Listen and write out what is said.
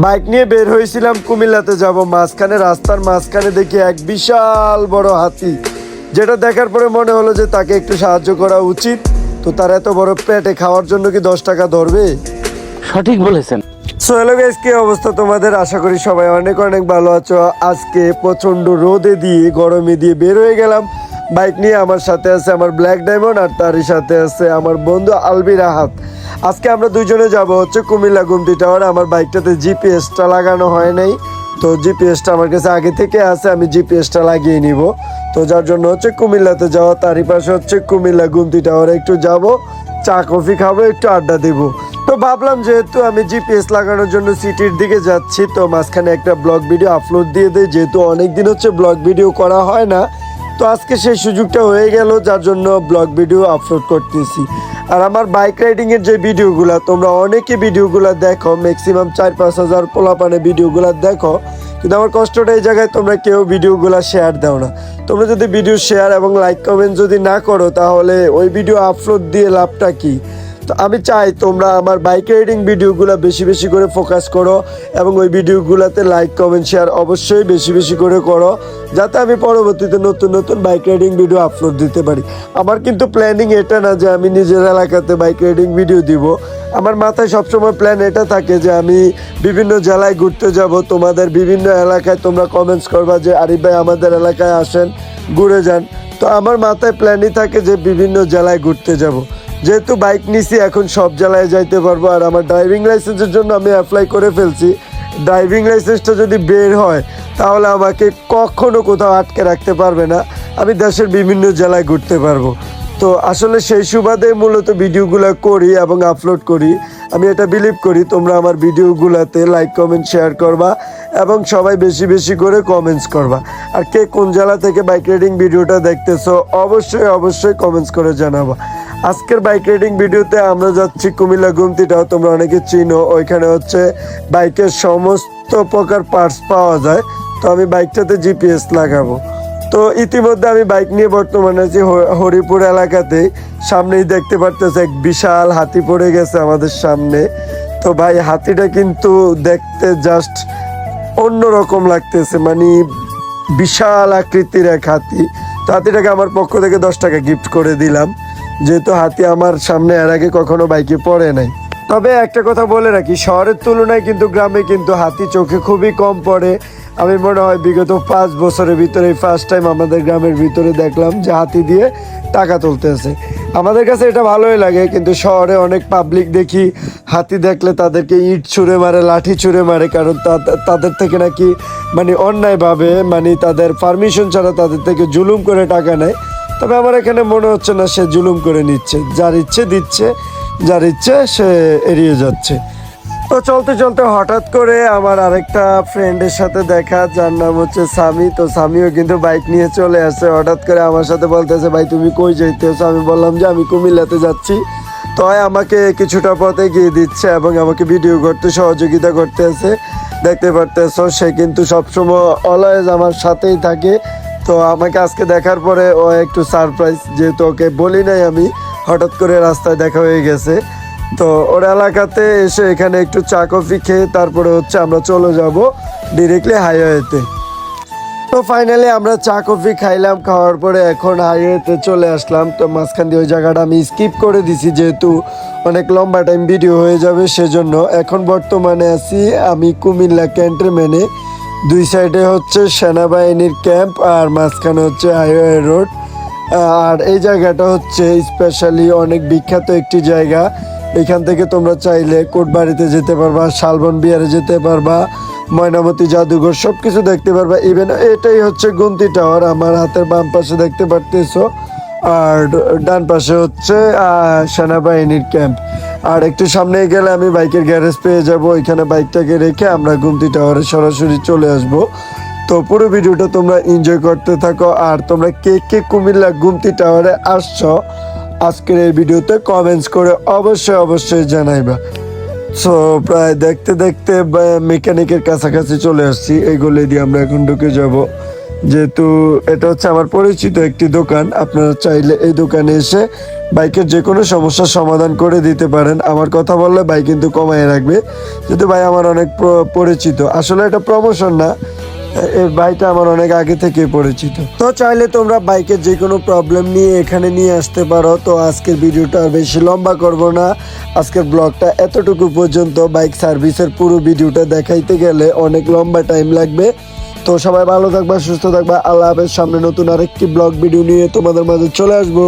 Bike নিয়ে বের হয়েছিলাম কুমিল্লাতে যাব। মাঝখানে রাস্তার মাঝখানে দেখি এক বিশাল বড় হাতি যেটা দেখার পরে মনে হলো যে তাকে একটু সাহায্য করা উচিত। তো তার এত বড় পেটে খাওয়ার জন্য কি দশ টাকা ধরবে? সঠিক বলেছেন। সো হ্যালো গাইস কি অবস্থা তোমাদের? আশা করি সবাই অনেক অনেক ভালো আছো। আজকে প্রচণ্ড রোদে দিয়ে গরমে দিয়ে বের হয়ে গেলাম। বাইক নিয়ে আমার সাথে আছে আমার ব্ল্যাক ডায়মন্ড আর তারই সাথে আছে আমার বন্ধু আলবি রাহাত আজকে আমরা দুজনে যাব হচ্ছে কুমিল্লা গুমতি টাওয়ার। আমার বাইকটাতে জিপিএসটা লাগানো হয় নাই। তো জিপিএসটা আমার কাছে আগে থেকে আছে, আমি জিপিএসটা লাগিয়ে নিব। তো যার জন্য হচ্ছে কুমিল্লাতে যাওয়া, তারই পাশে হচ্ছে কুমিল্লা গুমতি টাওয়ারে। একটু যাব, চা, কফি খাব, একটু আড্ডা দিব। তো ভাবলাম যেহেতু আমি জিপিএস লাগানোর জন্য সিটির দিকে যাচ্ছি, তো মাঝখানে একটা ব্লগ ভিডিও আপলোড দিয়ে দেয় যেহেতু অনেক দিন হচ্ছে ব্লগ ভিডিও করা হয় না তো আজকে সেই সুযোগটা হয়ে গেল, যার জন্য ব্লগ ভিডিও আপলোড করতেছি। আর আমার বাইক রাইডিংয়ের যে ভিডিওগুলো, তোমরা অনেকে ভিডিওগুলো দেখো ম্যাক্সিমাম চার পাঁচ হাজার পোলাপানে ভিডিওগুলো দেখো। কিন্তু আমার কষ্টটা এই জায়গায় তোমরা কেউ ভিডিওগুলো শেয়ার দাও না। তোমরা যদি ভিডিও শেয়ার এবং লাইক কমেন্ট যদি না করো, তাহলে ওই ভিডিও আপলোড দিয়ে লাভটা কি? তো আমি চাই তোমরা আমার বাইক রাইডিং ভিডিওগুলো বেশি বেশি করে ফোকাস করো এবং ওই ভিডিওগুলোতে লাইক কমেন্ট শেয়ার অবশ্যই বেশি বেশি করে করো, যাতে আমি পরবর্তীতে নতুন নতুন বাইক রাইডিং ভিডিও আপলোড দিতে পারি। আমার কিন্তু প্ল্যানিং এটা না যে আমি নিজের এলাকাতে বাইক রাইডিং ভিডিও দিব। আমার মাথায় সবসময় প্ল্যান এটা থাকে যে আমি বিভিন্ন জেলায় ঘুরতে যাব, তোমাদের বিভিন্ন এলাকায় তোমরা কমেন্টস করবা যে, আরিফ ভাই, আমাদের এলাকায় আসেন, ঘুরে যান। তো আমার মাথায় প্ল্যানই থাকে যে বিভিন্ন জেলায় ঘুরতে যাব। যেহেতু বাইক নিছি, এখন সব জেলায় যাইতে পারব। আর আমার ড্রাইভিং লাইসেন্সের জন্য আমি অ্যাপ্লাই করে ফেলছি। ড্রাইভিং লাইসেন্সটা যদি বের হয়, তাহলে আমাকে কখনো কোথাও আটকে রাখতে পারবে না। আমি দেশের বিভিন্ন জেলায় ঘুরতে পারব। তো আসলে সেই সুবাদে মূলত ভিডিওগুলো করি এবং আপলোড করি। আমি এটা বিলিভ করি, তোমরা আমার ভিডিওগুলোতে লাইক কমেন্ট শেয়ার করবা এবং সবাই বেশি বেশি করে কমেন্টস করবা। আর কে কোন জেলা থেকে বাইক রাইডিং ভিডিওটা দেখতেছো, অবশ্যই অবশ্যই কমেন্টস করে জানাবা। আজকের বাইক রাইডিং ভিডিওতে আমরা যাচ্ছি কুমিল্লা গুমতিটাও তোমরা অনেকে চিনো। ওইখানে হচ্ছে বাইকের সমস্ত প্রকার পার্টস পাওয়া যায়। তো আমি বাইকটাতে জিপিএস লাগাবো। তো ইতিমধ্যে আমি বাইক নিয়ে বর্তমানে আছি হরিপুর এলাকাতে সামনেই দেখতে পারতেছে এক বিশাল হাতি পড়ে গেছে আমাদের সামনে। তো ভাই, হাতিটা কিন্তু দেখতে জাস্ট অন্যরকম লাগতেছে মানে বিশাল আকৃতির এক হাতি। তো হাতিটাকে আমার পক্ষ থেকে দশ টাকা গিফট করে দিলাম। যেহেতু হাতি আমার সামনে এর আগে কখনো বাইকে পড়ে নাই। তবে একটা কথা বলে রাখি, শহরের তুলনায় কিন্তু গ্রামে কিন্তু হাতি চোখে খুবই কম পড়ে। আমি মনে হয় বিগত পাঁচ বছরের ভিতরে ফার্স্ট টাইম আমাদের গ্রামের ভিতরে দেখলাম যে হাতি দিয়ে টাকা তুলতেছে আমাদের কাছে এটা ভালোই লাগে, কিন্তু শহরে অনেক পাবলিক দেখি, হাতি দেখলে তাদেরকে ইট ছুঁড়ে মারে, লাঠি ছুঁড়ে মারে, কারণ তাদের থেকে নাকি মানে অন্যায়ভাবে মানে তাদের পারমিশন ছাড়া তাদের থেকে জুলুম করে টাকা নেয়। তবে আমার এখানে মনে হচ্ছে না সে জুলুম করে নিচ্ছে। যার ইচ্ছে দিচ্ছে, যার ইচ্ছে সে এড়িয়ে যাচ্ছে। তো চলতে চলতে হঠাৎ করে আমার আরেকটা ফ্রেন্ডের সাথে দেখা, যার নাম হচ্ছে সামি। তো সামিও কিন্তু বাইক নিয়ে চলে আসছে হঠাৎ করে আমার সাথে বলতেছে, ভাই, তুমি কই যাইতেছো? আমি বললাম যে, আমি কুমিল্লাতে যাচ্ছি। তো আমাকে কিছুটা পথে গিয়ে দিচ্ছে এবং আমাকে ভিডিও করতে, সহযোগিতা করতেছে। দেখতে পারতেছো, সে কিন্তু সবসময় অলওয়েজ আমার সাথেই থাকে। তো আমাকে আজকে দেখার পরে ও একটু সারপ্রাইজ যেহেতু ওকে বলি নাই আমি, হঠাৎ করে রাস্তায় দেখা হয়ে গেছে। তো ওর এলাকাতে এসে এখানে একটু চা কফি খেয়ে তারপরে হচ্ছে আমরা চলে যাব ডিরেক্টলি হাইওয়েতে তো ফাইনালি আমরা চা কফি খাইলাম, খাওয়ার পরে এখন হাইওয়েতে চলে আসলাম। তো মাঝখান দিয়ে ওই জায়গাটা আমি স্কিপ করে দিছি, যেহেতু অনেক লম্বা টাইম ভিডিও হয়ে যাবে সেজন্য। এখন বর্তমানে আছি আমি কুমিল্লা ক্যান্টনমেন্টে দুই সাইডে হচ্ছে সেনাবাহিনীর ক্যাম্প আর মাঝখানে হচ্ছে হাইওয়ে রোড। আর এই জায়গাটা হচ্ছে স্পেশালি অনেক বিখ্যাত একটি জায়গা। এখান থেকে তোমরা চাইলে কোটবাড়িতে যেতে পারবা, শালবন বিহারে যেতে পারবা, ময়নামতি, জাদুঘর সব কিছু দেখতে পারবা। ইভেন এটাই হচ্ছে গুমতি টাওয়ার আমার হাতের বাম পাশে দেখতে পারতেছো। আর ডান পাশে হচ্ছে সেনাবাহিনীর ক্যাম্প। আর একটু সামনে গেলে আমি বাইকের গ্যারেজ পেয়ে যাব। ওইখানে বাইকটাকে রেখে আমরা গুমতি টাওয়ারে সরাসরি চলে আসব। তো পুরো ভিডিওটা তোমরা এনজয় করতে থাকো। আর তোমরা কে কে কুমিল্লা গুমতি টাওয়ারে আসছো, আজকের এই ভিডিওতে কমেন্টস করে অবশ্যই অবশ্যই জানাইবা। সো প্রায় দেখতে দেখতে মেকানিকের কাছাকাছি চলে আসছি। এইগুলো দিয়ে আমরা এখন ঢুকে যাব। যেহেতু এটা হচ্ছে আমার পরিচিত একটি দোকান, আপনারা চাইলে এই দোকানে এসে বাইকের যে কোনো সমস্যার সমাধান করে দিতে পারেন। আমার কথা বললে ভাই কিন্তু কমায় রাখবে। যেহেতু ভাই আমার অনেক পরিচিত। আসলে এটা প্রমোশন না। এই ভাইটা আমার অনেক আগে থেকে পরিচিত। তো চাইলে তোমরা বাইকের যে কোনো প্রবলেম নিয়ে এখানে নিয়ে আসতে পারো। তো আজকের ভিডিওটা আর বেশি লম্বা করব না। আজকের ব্লগটা এতটুকু পর্যন্ত বাইক সার্ভিসের পুরো ভিডিওটা দেখাইতে গেলে অনেক লম্বা টাইম লাগবে। তো সবাই ভালো থাকবা, সুস্থ থাকবা, আল্লাহ হাফেজ। সামনে নতুন আরেকটি ব্লগ, ভিডিও নিয়ে তোমাদের মাঝে চলে আসব।